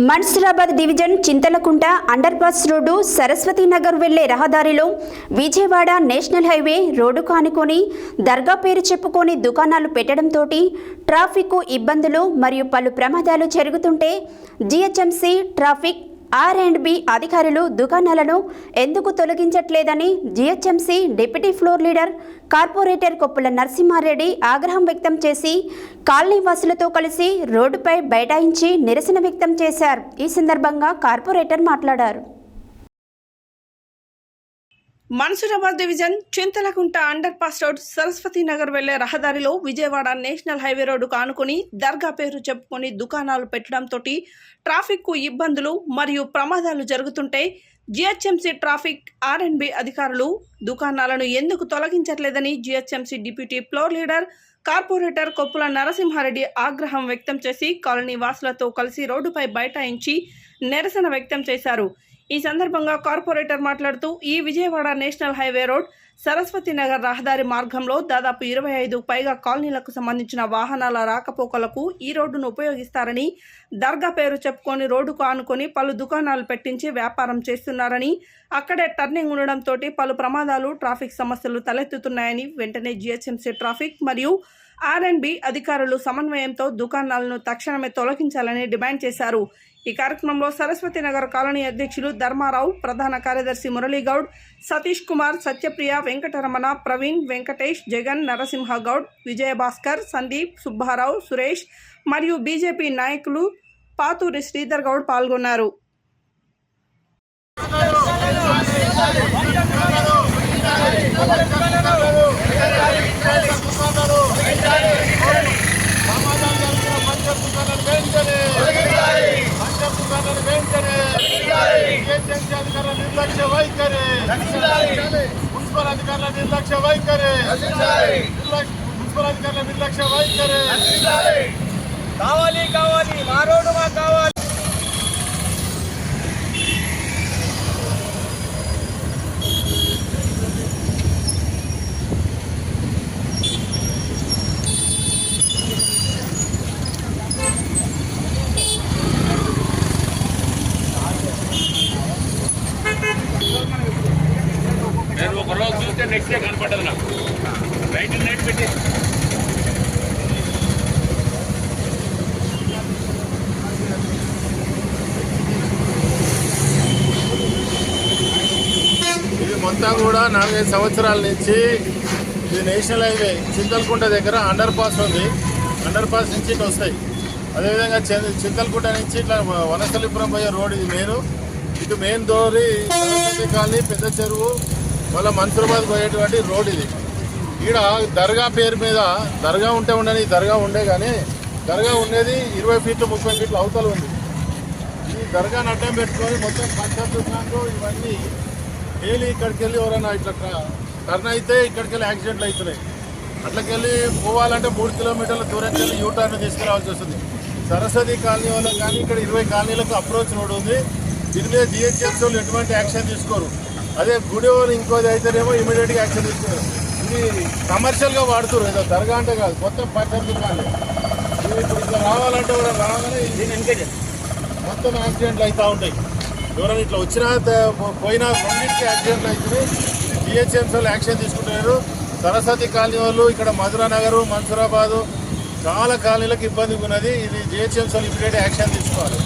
Mansoorabad division Chintalakunta underpass road Saraswathi Nagar వెళ్ళే రహదారిలో Vijayawada national highway road కానుకొని దర్గా పేరు చెప్పుకొని దుకాణాలు పెట్టడంతో ట్రాఫిక్ ఇబ్బందులు మరియు పలు ప్రమాదాలు జరుగుతుంటే GHMC traffic R and B అధికారులు దుకాణాలను ఎందుకు తొలగించట్లేదని GHMC deputy floor leader corporator Koppula Narasimha Reddy ఆగ్రహం వ్యక్తం చేసి కాలనీవాసులతో కలిసి రోడ్డుపై బైఠాయించి నిరసన వ్యక్తం చేశారు. ఈ సందర్భంగా కార్పొరేటర్ మాట్లాడారు. Mansoorabad division Chintalakunta underpass road Saraswathi Nagar వెళ్ళే రహదారిలో విజయవాడ నేషనల్ హైవే రోడ్డు కానుకొని దర్గా పేరు చెప్పుకొని దుకాణాలు పెట్టడంతో ట్రాఫిక్కు ఇబ్బందులు మరియు ప్రమాదాలు జరుగుతుంటే జిహెచ్ఎంసీ ట్రాఫిక్ ఆర్ఎండ్బి అధికారులు దుకాణాలను ఎందుకు తొలగించట్లేదని GHMC deputy floor leader corporator Koppula Narasimha Reddy ఆగ్రహం వ్యక్తం చేసి కాలనీ వాసులతో కలిసి రోడ్డుపై బైఠాయించి నిరసన వ్యక్తం చేశారు. ఈ సందర్భంగా కార్పొరేటర్ మాట్లాడుతూ ఈ Vijayawada national highway road Saraswati Nagar రహదారి మార్గంలో దాదాపు ఇరవై ఐదు పైగా కాలనీలకు సంబంధించిన వాహనాల రాకపోకలకు ఈ రోడ్డును ఉపయోగిస్తారని దర్గా పేరు చెప్పుకొని రోడ్డుకు ఆనుకొని పలు దుకాణాలు పెట్టించి వ్యాపారం చేస్తున్నారని అక్కడే టర్నింగ్ ఉండడంతో పలు ప్రమాదాలు ట్రాఫిక్ సమస్యలు తలెత్తుతున్నాయని వెంటనే జిహెచ్ఎంసీ ట్రాఫిక్ మరియు ఆర్ఎండ్బి అధికారులు సమన్వయంతో దుకాణాలను తక్షణమే తొలగించాలని డిమాండ్ చేశారు. ఈ కార్యక్రమంలో సరస్వతి నగర్ కాలనీ అధ్యక్షులు ధర్మారావు ప్రధాన కార్యదర్శి మురళీగౌడ్ సతీష్ కుమార్ సత్యప్రియ వెంకటరమణ ప్రవీణ్ వెంకటేష్ జగన్ నరసింహ గౌడ్ విజయభాస్కర్ సందీప్ సుబ్బారావు సురేష్ మరియు బీజేపీ నాయకులు పాతూరి శ్రీధర్ గౌడ్ పాల్గొన్నారు నిర్లక్ష్య వైఖరి. మున్సిపల్ అధికారుల నిర్లక్ష్య వైఖరి. మున్సిపల్ అధికారుల నిర్లక్ష్య వైఖరి. కావాలి కావాలి. మా రోడ్డు మాకు కావాలి. నెక్స్ట్ డే కనపడదు నాకు. నైట్ నైట్ పెట్టి ఇది మొత్తం కూడా నాలుగైదు సంవత్సరాల నుంచి ఇది నేషనల్ హైవే చింతలకుంట దగ్గర అండర్ పాస్ ఉంది. అండర్ పాస్ నుంచి ఇటు వస్తాయి. అదేవిధంగా చి- చింతలకుంట నుంచి ఇట్లా వనసలిపురం పోయే రోడ్ ఇది మెయిన్ ఇటు మెయిన్ దోరి కానీ కాలనీ పెద్ద చెరువు మళ్ళీ మన్సూరాబాద్ పోయేటువంటి రోడ్ ఇది. ఈడ దర్గా పేరు మీద దర్గా ఉంటే ఉండని దర్గా ఉండే కానీ దర్గా ఉండేది ఇరవై ఫీట్లు ముప్పై ఫీట్లు అవతల ఉంది. ఈ దర్గా అడ్డం పెట్టుకొని మొత్తం పంచాయత్ ఇవన్నీ డైలీ ఇక్కడికి వెళ్ళి ఎవరైనా ఇట్లా టర్న్ అయితే ఇక్కడికి వెళ్ళి యాక్సిడెంట్లు అవుతున్నాయి అట్లకెళ్ళి పోవాలంటే మూడు కిలోమీటర్ల దూరంకి వెళ్ళి యూటర్న్ తీసుకురావాల్సి వస్తుంది. సరస్వతి కాలనీ వాళ్ళకి కానీ ఇక్కడ ఇరవై కాలనీలకు అప్రోచ్ రోడ్ ఉంది. దీని మీద జిహెచ్ఎంసీ వాళ్ళు ఎటువంటి యాక్షన్ తీసుకోరు. అదే గుడి వాళ్ళు ఇంకోది అయితేనేమో ఇమీడియట్గా యాక్షన్ తీసుకోరు ఇది కమర్షియల్గా వాడుతారు ఏదో దర్గా అంటే కాదు మొత్తం దుకాణాలు ఇది ఇప్పుడు ఇట్లా రావాలంటే కూడా రాగానే మొత్తం యాక్సిడెంట్లు అవుతూ ఉంటాయి. ఎవరైనా ఇట్లా వచ్చినా పోయినా రెండింటికి యాక్సిడెంట్లు అవుతున్నాయి జిహెచ్ఎంసీ వాళ్ళు యాక్షన్ తీసుకుంటున్నారు. సరస్వతి కాలనీ వాళ్ళు ఇక్కడ మధురా నగరు మన్సూరాబాదు చాలా కాలనీలకు ఇబ్బంది ఉన్నది ఇది జిహెచ్ఎంసీ వాళ్ళు ఇమీడియట్ యాక్షన్ తీసుకోవాలి.